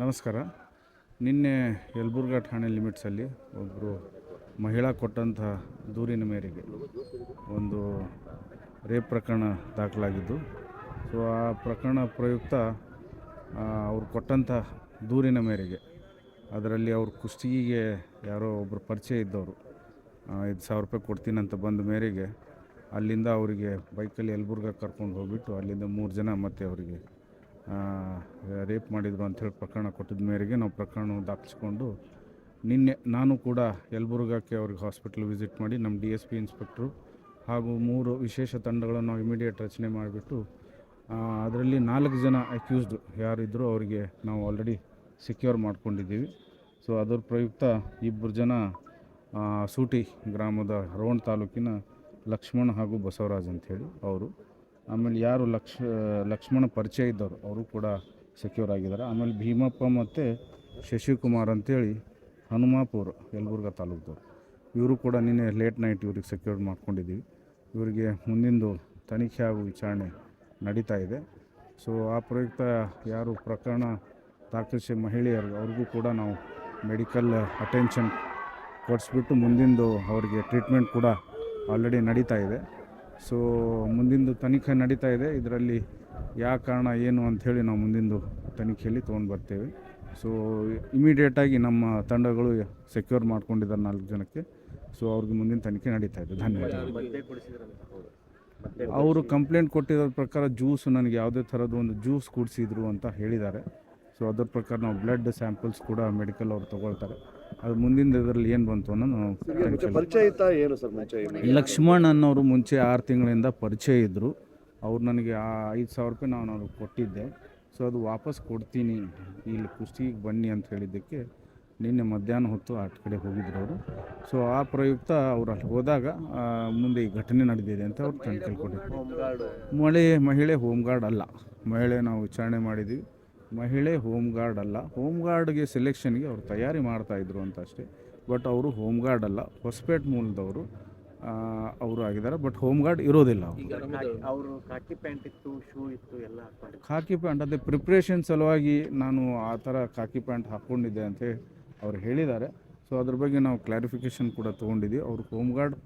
ನಮಸ್ಕಾರ. ನಿನ್ನೆ ಯಲಬುರ್ಗಾ ಠಾಣೆ ಲಿಮಿಟ್ಸಲ್ಲಿ ಒಬ್ಬರು ಮಹಿಳಾ ಕೊಟ್ಟಂಥ ದೂರಿನ ಮೇರೆಗೆ ಒಂದು ರೇಪ್ ಪ್ರಕರಣ ದಾಖಲಾಗಿದ್ದು, ಸೊ ಆ ಪ್ರಕರಣ ಪ್ರಯುಕ್ತ ಅವರು ಕೊಟ್ಟಂಥ ದೂರಿನ ಮೇರೆಗೆ ಅದರಲ್ಲಿ ಅವ್ರ ಕುಸ್ತಿಗೆ ಯಾರೋ ಒಬ್ಬರು ಪರಿಚಯ ಇದ್ದವರು ಐದು ಸಾವಿರ ರೂಪಾಯಿ ಕೊಡ್ತೀನಿ ಅಂತ ಬಂದ ಮೇರೆಗೆ ಅಲ್ಲಿಂದ ಅವರಿಗೆ ಬೈಕಲ್ಲಿ ಯಲಬುರ್ಗ ಕರ್ಕೊಂಡು ಹೋಗ್ಬಿಟ್ಟು ಅಲ್ಲಿಂದ ಮೂರು ಜನ ಮತ್ತೆ ಅವರಿಗೆ ರೇಪ್ ಮಾಡಿದರು ಅಂಥೇಳಿ ಪ್ರಕರಣ ಕೊಟ್ಟಿದ್ದ ಮೇರೆಗೆ ನಾವು ಪ್ರಕರಣ ದಾಖಲಿಸ್ಕೊಂಡು ನಿನ್ನೆ ನಾನು ಕೂಡ ಯಲಬುರ್ಗಕ್ಕೆ ಅವ್ರಿಗೆ ಹಾಸ್ಪಿಟಲ್ ವಿಸಿಟ್ ಮಾಡಿ ನಮ್ಮ ಡಿ ಎಸ್ ಪಿ ಇನ್ಸ್ಪೆಕ್ಟ್ರು ಹಾಗೂ ಮೂರು ವಿಶೇಷ ತಂಡಗಳನ್ನು ನಾವು ಇಮಿಡಿಯೇಟ್ ರಚನೆ ಮಾಡಿಬಿಟ್ಟು ಅದರಲ್ಲಿ ನಾಲ್ಕು ಜನ ಅಕ್ಯೂಸ್ಡ್ ಯಾರಿದ್ದರೂ ಅವರಿಗೆ ನಾವು ಆಲ್ರೆಡಿ ಸೆಕ್ಯೂರ್ ಮಾಡ್ಕೊಂಡಿದ್ದೀವಿ. ಸೊ, ಅದರ ಪ್ರಯುಕ್ತ ಇಬ್ಬರು ಜನ ಸೂಟಿ ಗ್ರಾಮದ ರೋಣ ತಾಲೂಕಿನ ಲಕ್ಷ್ಮಣ ಹಾಗೂ ಬಸವರಾಜ್ ಅಂಥೇಳಿ ಅವರು. ಆಮೇಲೆ ಯಾರು ಲಕ್ಷ, ಲಕ್ಷ್ಮಣ ಪರಿಚಯ ಇದ್ದವರು, ಅವರು ಕೂಡ ಸೆಕ್ಯೂರ್ ಆಗಿದ್ದಾರೆ. ಆಮೇಲೆ ಭೀಮಪ್ಪ ಮತ್ತು ಶಶಿಕುಮಾರ್ ಅಂತೇಳಿ ಹನುಮಾಪುರ, ಯಲಬುರ್ಗ ತಾಲೂಕ್ದವ್ರು. ಇವರು ಕೂಡ ನಿನ್ನೆ ಲೇಟ್ ನೈಟ್ ಇವ್ರಿಗೆ ಸೆಕ್ಯೂರ್ ಮಾಡ್ಕೊಂಡಿದ್ದೀವಿ. ಇವರಿಗೆ ಮುಂದಿಂದು ತನಿಖೆ ಹಾಗೂ ವಿಚಾರಣೆ ನಡೀತಾ ಇದೆ. ಸೊ ಆ ಪ್ರಯುಕ್ತ ಯಾರು ಪ್ರಕರಣ ದಾಖಲಿಸಿ ಮಹಿಳೆಯರು, ಅವ್ರಿಗೂ ಕೂಡ ನಾವು ಮೆಡಿಕಲ್ ಅಟೆನ್ಷನ್ ಕೊಡಿಸ್ಬಿಟ್ಟು ಮುಂದಿಂದು ಅವರಿಗೆ ಟ್ರೀಟ್ಮೆಂಟ್ ಕೂಡ ಆಲ್ರೆಡಿ ನಡೀತಾ ಇದೆ. ಸೊ ಮುಂದಿಂದು ತನಿಖೆ ನಡೀತಾ ಇದೆ. ಇದರಲ್ಲಿ ಯಾವ ಕಾರಣ ಏನು ಅಂಥೇಳಿ ನಾವು ಮುಂದಿಂದು ತನಿಖೆಯಲ್ಲಿ ತೊಗೊಂಡು ಬರ್ತೇವೆ. ಸೊ ಇಮಿಡಿಯೇಟಾಗಿ ನಮ್ಮ ತಂಡಗಳು ಸೆಕ್ಯೂರ್ ಮಾಡ್ಕೊಂಡಿದ್ದಾರೆ ನಾಲ್ಕು ಜನಕ್ಕೆ. ಸೊ ಅವ್ರಿಗೆ ಮುಂದಿನ ತನಿಖೆ ನಡೀತಾ ಇದೆ. ಮದ್ಯ ಅವರು ಕಂಪ್ಲೇಂಟ್ ಕೊಟ್ಟಿರೋ ಪ್ರಕಾರ ಜ್ಯೂಸ್ ನನಗೆ ಯಾವುದೇ ಥರದ ಒಂದು ಜ್ಯೂಸ್ ಕುಡಿಸಿದ್ರು ಅಂತ ಹೇಳಿದ್ದಾರೆ. ಸೊ ಅದ್ರ ಪ್ರಕಾರ ನಾವು ಬ್ಲಡ್ ಸ್ಯಾಂಪಲ್ಸ್ ಕೂಡ ಮೆಡಿಕಲ್ ಅವ್ರು ತೊಗೊಳ್ತಾರೆ. ಅದು ಮುಂದಿನ ಇದರಲ್ಲಿ ಏನು ಬಂತು ಅನ್ನೋ ನಾವು ತನಿಖೆ ಪರಿಚಯ ಇತ್ತಾ ಏನು ಸರ್ ಮುಂಚೆ? ಲಕ್ಷ್ಮಣ್ ಅನ್ನೋರು ಮುಂಚೆ ಆರು ತಿಂಗಳಿಂದ ಪರಿಚಯ ಇದ್ದರು ಅವ್ರು ನನಗೆ ಆ ಐದು ಸಾವಿರ ರೂಪಾಯಿ ನಾನು ಅವ್ರಿಗೆ ಕೊಟ್ಟಿದ್ದೆ. ಸೊ ಅದು ವಾಪಸ್ ಕೊಡ್ತೀನಿ, ಇಲ್ಲಿ ಕುಸ್ತಿಗೆ ಬನ್ನಿ ಅಂತ ಹೇಳಿದ್ದಕ್ಕೆ ನಿನ್ನೆ ಮಧ್ಯಾಹ್ನ ಹೊತ್ತು ಆ ಕಡೆ ಹೋಗಿದ್ರು ಅವರು. ಸೊ ಆ ಪ್ರಯುಕ್ತ ಅವ್ರು ಅಲ್ಲಿ ಹೋದಾಗ ಮುಂದೆ ಈ ಘಟನೆ ನಡೆದಿದೆ ಅಂತ ಅವ್ರು ತನಿಖೆ ತಿಳ್ಕೊಂಡಿದ್ರು ಮಳೆ, ಮಹಿಳೆ ಹೋಮ್ ಗಾರ್ಡ್ ಅಲ್ಲ. ಮಹಿಳೆ ನಾವು ವಿಚಾರಣೆ ಮಾಡಿದ್ವಿ. ಮಹಿಳೆ ಹೋಮ್ ಗಾರ್ಡ್ ಅಲ್ಲ. ಹೋಮ್ ಗಾರ್ಡ್ಗೆ ಸೆಲೆಕ್ಷನ್ಗೆ ಅವ್ರು ತಯಾರಿ ಮಾಡ್ತಾಯಿದ್ರು ಅಂತ ಅಷ್ಟೇ. ಬಟ್ ಅವರು ಹೋಮ್ ಗಾರ್ಡ್ ಅಲ್ಲ. ಹೊಸಪೇಟ್ ಮೂಲದವರು. ಅವರು ಆಗಿದ್ದಾರೆ. ಬಟ್ ಹೋಮ್ ಗಾರ್ಡ್ ಇರೋದಿಲ್ಲ ಅವರು. ಕಾಕಿ ಪ್ಯಾಂಟ್ ಇತ್ತು ಶೂ ಇತ್ತು ಎಲ್ಲ ಖಾಕಿ ಪ್ಯಾಂಟ್ ಅದೇ ಪ್ರಿಪ್ರೇಷನ್ ಸಲುವಾಗಿ ನಾನು ಆ ಥರ ಖಾಕಿ ಪ್ಯಾಂಟ್ ಹಾಕ್ಕೊಂಡಿದ್ದೆ ಅಂತ ಅವ್ರು ಹೇಳಿದ್ದಾರೆ. ಸೊ ಅದ್ರ ಬಗ್ಗೆ ನಾವು ಕ್ಲಾರಿಫಿಕೇಷನ್ ಕೂಡ ತೊಗೊಂಡಿದ್ದೀವಿ. ಅವ್ರು ಹೋಮ್ ಗಾರ್ಡ್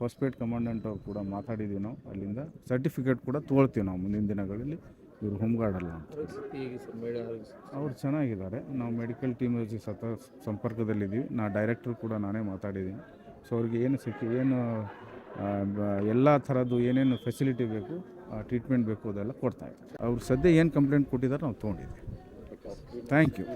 ಹೊಸಪೇಟ್ ಕಮಾಂಡೆಂಟ್ ಅವ್ರು ಕೂಡ ಮಾತಾಡಿದ್ದೀವಿ ನಾವು ಅಲ್ಲಿಂದ. ಸರ್ಟಿಫಿಕೇಟ್ ಕೂಡ ತೊಗೊಳ್ತೀವಿ ನಾವು ಮುಂದಿನ ದಿನಗಳಲ್ಲಿ. ಇವರು ಹೋಮ್ ಗಾರ್ಡ್ ಅಲ್ಲ ಅಂತ. ಅವ್ರು ಚೆನ್ನಾಗಿದ್ದಾರೆ. ನಾವು ಮೆಡಿಕಲ್ ಟೀಮ್ ಜೊತೆ ಸತ ಸಂಪರ್ಕದಲ್ಲಿದ್ದೀವಿ. ನಾ ಡೈರೆಕ್ಟರ್ ಕೂಡ ನಾನೇ ಮಾತಾಡಿದ್ದೀನಿ. ಸೊ ಅವ್ರಿಗೆ ಏನು ಸಿಕ್ಕಿ ಏನು ಎಲ್ಲ ಥರದ್ದು ಏನೇನು ಫೆಸಿಲಿಟಿ ಬೇಕು ಟ್ರೀಟ್ಮೆಂಟ್ ಬೇಕು ಅದೆಲ್ಲ ಕೊಡ್ತಾ ಇದ್ದಾರೆ. ಅವ್ರು ಸದ್ಯ ಏನು ಕಂಪ್ಲೇಂಟ್ ಕೊಟ್ಟಿದ್ದಾರೆ ನಾವು ತೊಗೊಂಡಿದ್ದೀವಿ. Thank you